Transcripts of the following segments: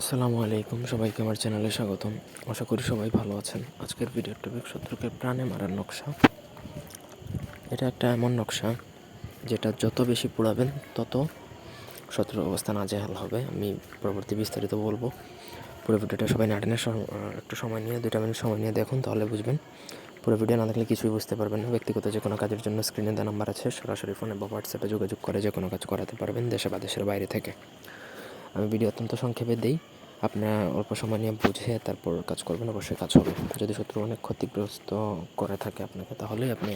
আসসালামু আলাইকুম, সবাইকে আমার চ্যানেলে স্বাগতম। আশা করি সবাই ভালো আছেন। আজকের ভিডিওর টপিক শত্রুকে প্রাণে মারার নকশা। এটা একটা এমন নকশা যেটা যত বেশি পোড়াবেন, তত শত্রুর অবস্থা নাজেহাল হবে। আমি পরবর্তী বিস্তারিত বলব। পুরো ভিডিওটা সবাই নাটেনের একটু সময় নিয়ে, দুইটা মিনিট সময় নিয়ে দেখুন, তাহলে বুঝবেন। পুরো ভিডিও না দেখলে কিছুই বুঝতে পারবেন না। ব্যক্তিগত যে কোনো কাজের জন্য স্ক্রিনে দেওয়া নাম্বার আছে। সরাসরি ফোনে বা হোয়াটসঅ্যাপে যোগাযোগ করে যে কোনো কাজ করাতে পারবেন, দেশে বা দেশের বাইরে থেকে। আমি ভিডিও অত্যন্ত সংক্ষেপে দিই। আপনার অল্প সময় নিয়ে বুঝে তারপর কাজ করবেন, অবশ্যই কাজ হবে। যদি শত্রু অনেক ক্ষতিগ্রস্ত করে থাকে আপনাকে, তাহলে আপনি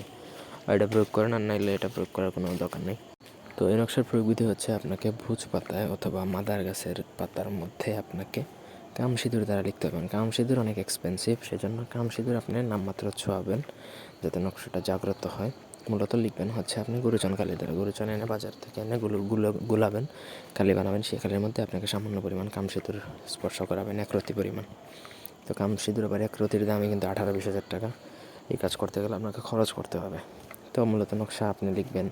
এটা প্রয়োগ করেন, আর নাইলে এটা প্রয়োগ করার কোনো দরকার নেই। তো এই নকশার প্রয়োগ বিধি হচ্ছে আপনাকে ভুজ পাতায় অথবা মাদার গাছের পাতার মধ্যে আপনাকে কাম সিঁদুর দ্বারা লিখতে হবে। কাম সিঁদুর অনেক এক্সপেন্সিভ সেজন্য কাম সিঁদুর আপনি নামমাত্র ছোঁয়াবেন, যাতে নকশাটা জাগ্রত হয়। মূলত লিখবেন হচ্ছে আপনি গুরুচন কালি দ্বারা। গুরুচন এনে বাজার থেকে এনে গুলো গুলো, গুলাবেন, কালি বানাবেন, সেই কালির মধ্যে আপনাকে সামান্য পরিমাণ কাম সিঁদুর স্পর্শ করাবেন, এক রতি পরিমাণ। তো কাম সিঁদুর আবার এক রতির দামই কিন্তু আঠারো বিশ হাজার টাকা। এই কাজ করতে গেলে আপনাকে খরচ করতে হবে। তো মূলত নকশা আপনি লিখবেন,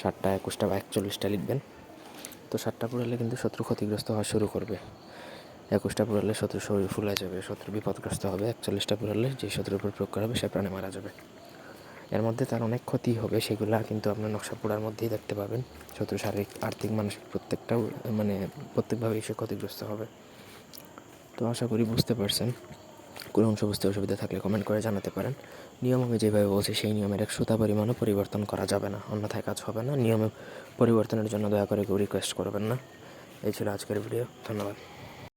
ষাটটা, একুশটা বা একচল্লিশটা লিখবেন। তো ষাটটা পুরালে কিন্তু শত্রু ক্ষতিগ্রস্ত হওয়া শুরু করবে। একুশটা পুরালে শত্রু শরীর ফুলে যাবে, শত্রু বিপদগ্রস্ত হবে। একচল্লিশটা পুরালে যে শত্রুর উপর প্রয়োগ করা হবে, সে প্রাণে মারা যাবে। এর মধ্যে তার অনেক ক্ষতি হবে, সেগুলো কিন্তু আপনার নকশা পোড়ার মধ্যেই দেখতে পাবেন। শত্রু শারীরিক, আর্থিক, মানসিক প্রত্যেকটাও মানে প্রত্যেকভাবেই সে ক্ষতিগ্রস্ত হবে। তো আশা করি বুঝতে পারছেন। কোনো অংশ বুঝতে অসুবিধা থাকলে কমেন্ট করে জানাতে পারেন। নিয়ম আমি যেভাবে বলছি, সেই নিয়মের এক সুতা পরিমাণও পরিবর্তন করা যাবে না। অন্যথায় কাজ হবে না। নিয়মে পরিবর্তনের জন্য দয়া করে কেউ রিকোয়েস্ট করবেন না। এই ছিল আজকের ভিডিও ধন্যবাদ।